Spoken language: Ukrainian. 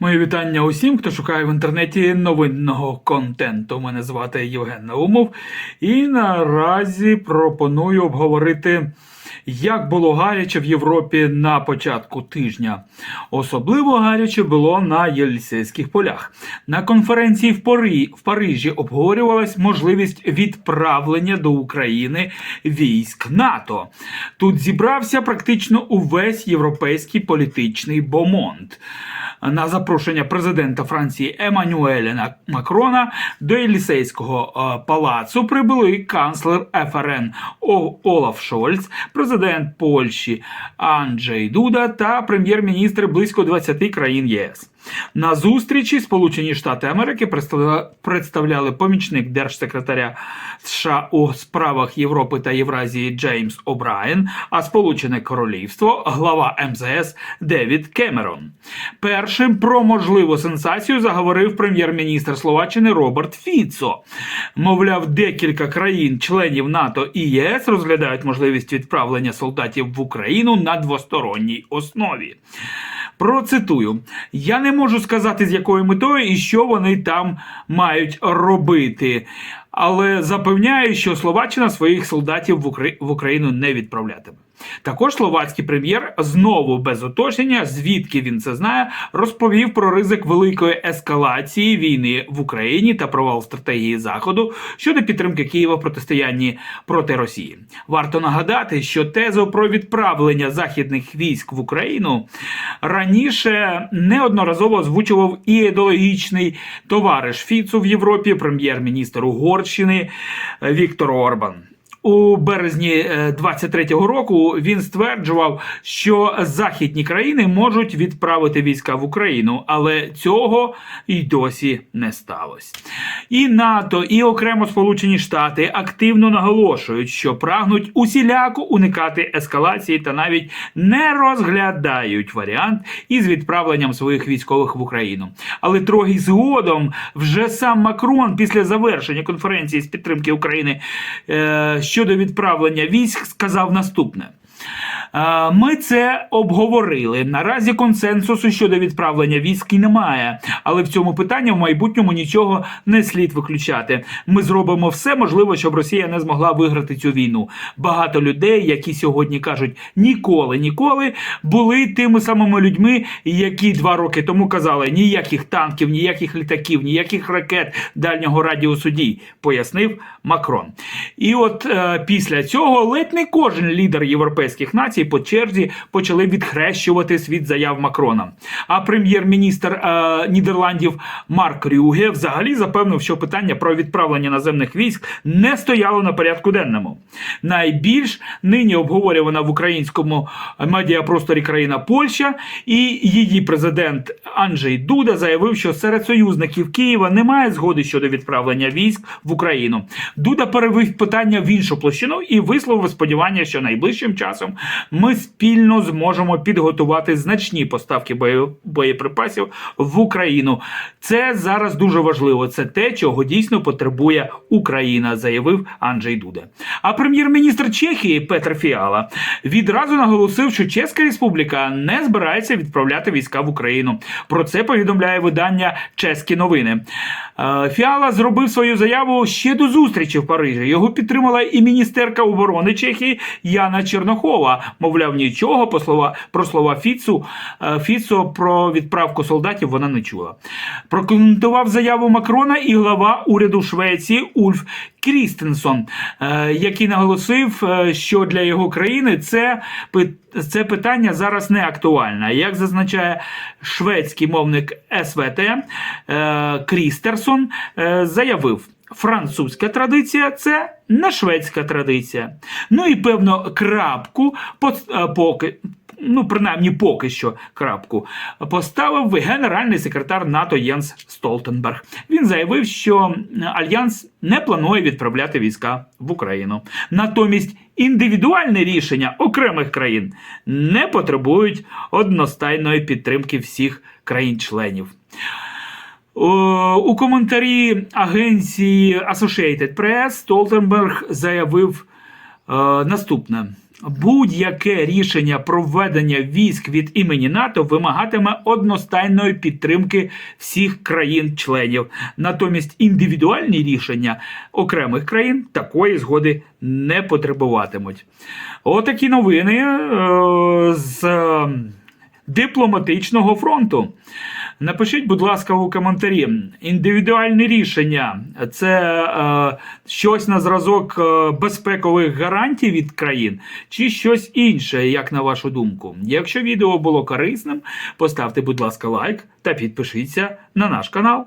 Мої вітання усім, хто шукає в інтернеті новинного контенту. Мене звати Євген Наумов, і наразі пропоную обговорити, як було гаряче в Європі на початку тижня. Особливо гаряче було на Єлісейських полях. На конференції в, Парі... в Парижі обговорювалась можливість відправлення до України військ НАТО. Тут зібрався практично увесь європейський політичний бомонд на запрошення президента Франції Еммануеля Макрона до Єлісейського е, палацу прибули канцлер ФРН Олаф Шольц, президент Польщі Анджей Дуда та прем'єр-міністр близько 20 країн ЄС. На зустрічі Сполучені Штати Америки представля- представляли помічник держсекретаря США у справах Європи та Євразії Джеймс О'Брайен, а Сполучене Королівство глава МЗС Девід Кемерон. Першим про можливу сенсацію заговорив прем'єр-міністр Словаччини Роберт Фіцо. Мовляв, декілька країн-членів НАТО і ЄС розглядають можливість відправлення солдатів в Україну на двосторонній основі. Процитую: я не можу сказати, з якою метою і що вони там мають робити. Але запевняю, що Словаччина своїх солдатів в, Укра... в Україну не відправлятиме. Також словацький прем'єр знову без уточнення, звідки він це знає, розповів про ризик великої ескалації війни в Україні та провал стратегії Заходу щодо підтримки Києва в протистоянні проти Росії. Варто нагадати, що тезу про відправлення західних військ в Україну раніше неодноразово озвучував і ідеологічний товариш Фіцу в Європі, прем'єр-міністр Угорщини Віктор Орбан. У березні е, 23-го року він стверджував, що західні країни можуть відправити війська в Україну, але цього й досі не сталося. І НАТО, і окремо Сполучені Штати активно наголошують, що прагнуть усіляко уникати ескалації та навіть не розглядають варіант із відправленням своїх військових в Україну. Але трохи згодом вже сам Макрон після завершення конференції з підтримки України е, щодо відправлення військ сказав наступне. Ми це обговорили. Наразі консенсусу щодо відправлення військ немає, але в цьому питанні в майбутньому нічого не слід виключати. Ми зробимо все можливе, щоб Росія не змогла виграти цю війну. Багато людей, які сьогодні кажуть ніколи, ніколи, були тими самими людьми, які два роки тому казали ніяких танків, ніяких літаків, ніяких ракет дальнього радіусу дій, пояснив Макрон. І от е, після цього ледь не кожен лідер європейських націй по черзі почали відхрещуватись від заяв Макрона. А прем'єр-міністр е, Нідерландів Марк Рюге взагалі запевнив, що питання про відправлення наземних військ не стояло на порядку денному. Найбільш нині обговорювана в українському медіапросторі країна Польща, і її президент Анджей Дуда заявив, що серед союзників Києва немає згоди щодо відправлення військ в Україну. Дуда перевів питання в іншу площину і висловив сподівання, що найближчим часом ми спільно зможемо підготувати значні поставки боєприпасів в Україну. Це зараз дуже важливо. Це те, чого дійсно потребує Україна, заявив Анджей Дуда. А прем'єр-міністр Чехії Петр Фіала відразу наголосив, що Чеська Республіка не збирається відправляти війська в Україну. Про це повідомляє видання Чеські новини. Е, Фіала зробив свою заяву ще до зустрічі в Парижі. Його підтримала і міністерка оборони Чехії Яна Чернохова. Мовляв, нічого по слова про слова Фіцу е, Фіцо про відправку солдатів вона не чула. Прокоментував заяву Макрона і глава уряду Швеції Ульф Крістенсон, е, який наголосив, е, що для його країни це це питання зараз не актуальне. Як зазначає шведський мовник СВТ Крістерсон, заявив. Французька традиція це не шведська традиція. Ну і певно, крапку е, поки. Ну, принаймні, поки що крапку поставив генеральний секретар НАТО Єнс Столтенберг. Він заявив, що альянс не планує відправляти війська в Україну. Натомість індивідуальні рішення окремих країн не потребують одностайної підтримки всіх країн-членів. О, У коментарі агенції Associated Press Столтенберг заявив е, наступне: Будь-яке рішення про введення військ від імені НАТО вимагатиме одностайної підтримки всіх країн-членів. Натомість індивідуальні рішення окремих країн такої згоди не потребуватимуть. Отакі новини е, з е, дипломатичного фронту. Напишіть, будь ласка, у коментарі. Індивідуальне рішення це е, щось на зразок е, безпекових гарантій від країн, чи щось інше, як на вашу думку. Якщо відео було корисним, поставте, будь ласка, лайк та підпишіться на наш канал.